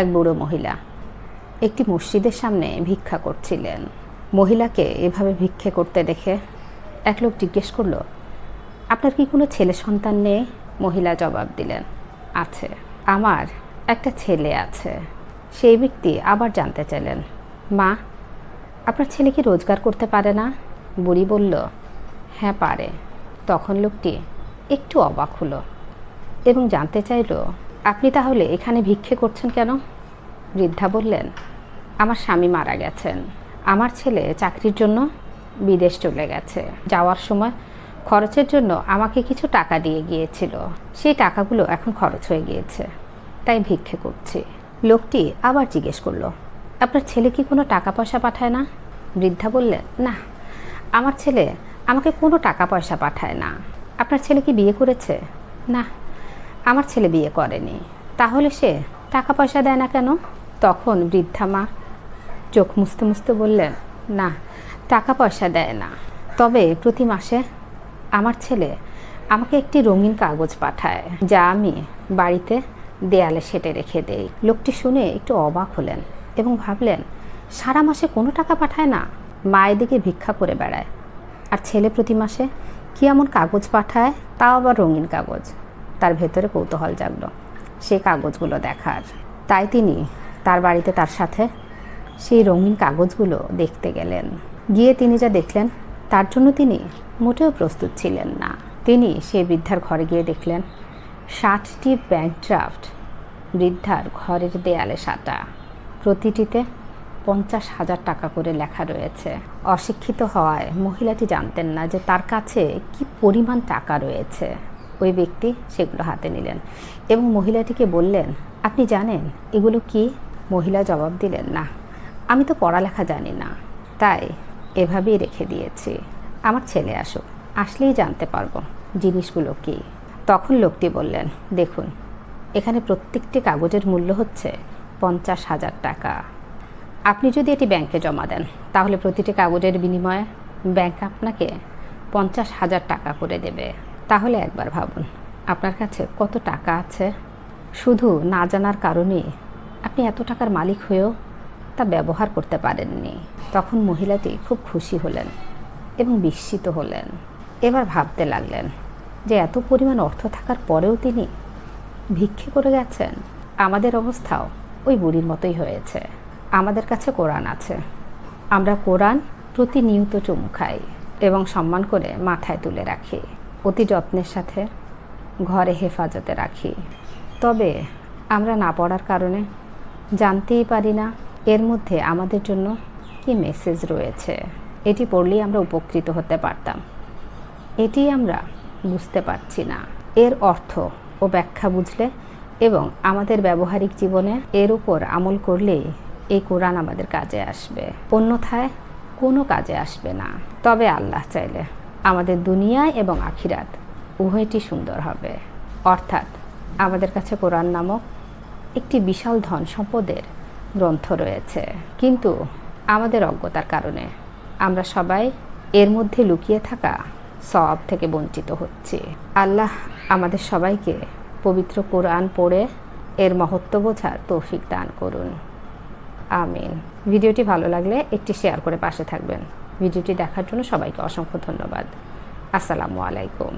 এক বুড়ো মহিলা। একটি মসজিদের সামনে ভিক্ষা করছিলেন। মহিলাকে এভাবে ভিক্ষে করতে দেখে এক লোক জিজ্ঞেস করল, আপনার কি কোনো ছেলে সন্তান নেই? মহিলা জবাব দিলেন, আছে, আমার একটা ছেলে আছে। সেই ব্যক্তি আবার জানতে চাইলেন, মা, আপনার ছেলে কি রোজগার করতে পারে না? বুড়ি বলল হ্যাঁ পারে। তখন লোকটি একটু অবাক হলো এবং জানতে চাইল আপনি তাহলে এখানে ভিক্ষে করছেন কেন? বৃদ্ধা বললেন, আমার স্বামী মারা গেছেন। আমার ছেলে চাকরির জন্য বিদেশ চলে গেছে। যাওয়ার সময় খরচের জন্য আমাকে কিছু টাকা দিয়ে গিয়েছিল। সেই টাকাগুলো এখন খরচ হয়ে গিয়েছে। তাই ভিক্ষে করছি। লোকটি আবার জিজ্ঞেস করল, আপনার ছেলে কি কোনো টাকা পয়সা পাঠায় না? বৃদ্ধা বললেন, না, আমার ছেলে আমাকে কোনো টাকা পয়সা পাঠায় না। আপনার ছেলে কি বিয়ে করেছে? না আমার ছেলে বিয়ে করেনি। তাহলে সে টাকা পয়সা দেয় না কেন? তখন বৃদ্ধা মা চোখ মুছতে মুছতে বললেন, না, টাকা পয়সা দেয় না। তবে প্রতি মাসে আমার ছেলে আমাকে একটি রঙিন কাগজ পাঠায়, যা আমি বাড়িতে দেয়ালে সেটে রেখে দেই। লোকটি শুনে একটু অবাক হলেন এবং ভাবলেন, সারা মাসে কোনো টাকা পাঠায় না? মায়ের দিকে ভিক্ষা করে বেড়ায়। আর ছেলে প্রতি মাসে কী এমন কাগজ পাঠায়? তাও আবার রঙিন কাগজ। তার ভেতরে কৌতূহল জাগলো। সেই কাগজগুলো দেখার। তাই তিনি তার বাড়িতে তার সাথে সেই রঙিন কাগজগুলো দেখতে গেলেন। গিয়ে তিনি যা দেখলেন, তার জন্য তিনি মোটেও প্রস্তুত ছিলেন না। তিনি সেই বৃদ্ধার ঘরে গিয়ে দেখলেন ষাটটি ব্যাংক বৃদ্ধার ঘরের দেয়ালে সাটা। প্রতিটিতে পঞ্চাশ হাজার টাকা করে লেখা রয়েছে। অশিক্ষিত হওয়ায় মহিলাটি জানতেন না যে তার কাছে কি পরিমাণ টাকা রয়েছে। ওই ব্যক্তি সেগুলো হাতে নিলেন এবং মহিলাটিকে বললেন, আপনি জানেন, এগুলো কি? মহিলা জবাব দিলেন, না, আমি তো পড়ালেখা জানি না, তাই এভাবেই রেখে দিয়েছি। আমার ছেলে আসুক, আসলেই জানতে পারব জিনিসগুলো কি। তখন লোকটি বললেন, দেখুন, এখানে প্রত্যেকটি কাগজের মূল্য হচ্ছে পঞ্চাশ হাজার টাকা। আপনি যদি এটি ব্যাংকে জমা দেন, তাহলে প্রতিটি কাগজের বিনিময়ে ব্যাংক আপনাকে পঞ্চাশ হাজার টাকা করে দেবে। তাহলে একবার ভাবুন, আপনার কাছে কত টাকা আছে? শুধু না জানার কারণে আপনি এত টাকার মালিক হয়েও তা ব্যবহার করতে পারেননি। তখন মহিলাটি খুব খুশি হলেন এবং বিস্মিত হলেন। এবার ভাবতে লাগলেন যে এত পরিমাণ অর্থ থাকার পরেও তিনি ভিক্ষে করে গেছেন? আমাদের অবস্থাও ওই বুড়ির মতোই হয়েছে। আমাদের কাছে কোরআন আছে। আমরা কোরআন প্রতিনিয়ত চুমু খাই এবং সম্মান করে মাথায় তুলে রাখি। অতি যত্নের সাথে ঘরে হেফাজতে রাখি। তবে আমরা না পড়ার কারণে জানতেই পারি না এর মধ্যে আমাদের জন্য কি মেসেজ রয়েছে। এটি পড়লেই আমরা উপকৃত হতে পারতাম। এটি আমরা বুঝতে পারছি না। এর অর্থ ও ব্যাখ্যা বুঝলে এবং আমাদের ব্যবহারিক জীবনে এর উপর আমল করলেই এই কোরআন আমাদের কাজে আসবে। অন্যথায় কোনো কাজে আসবে না। তবে আল্লাহ চাইলে আমাদের দুনিয়ায় এবং আখিরাত, উভয়টি সুন্দর হবে। অর্থাৎ আমাদের কাছে কোরআন নামক একটি বিশাল ধন সম্পদের গ্রন্থ রয়েছে। কিন্তু আমাদের অজ্ঞতার কারণে আমরা সবাই এর মধ্যে লুকিয়ে থাকা সব থেকে বঞ্চিত হচ্ছি। আল্লাহ আমাদের সবাইকে পবিত্র কোরআন পড়ে এর মহত্ব বোঝার তৌফিক দান করুন। আমিন। ভিডিওটি ভালো লাগলে একটি শেয়ার করে পাশে থাকবেন। ভিডিওটি দেখার জন্য সবাইকে অসংখ্য ধন্যবাদ। আসসালামু আলাইকুম।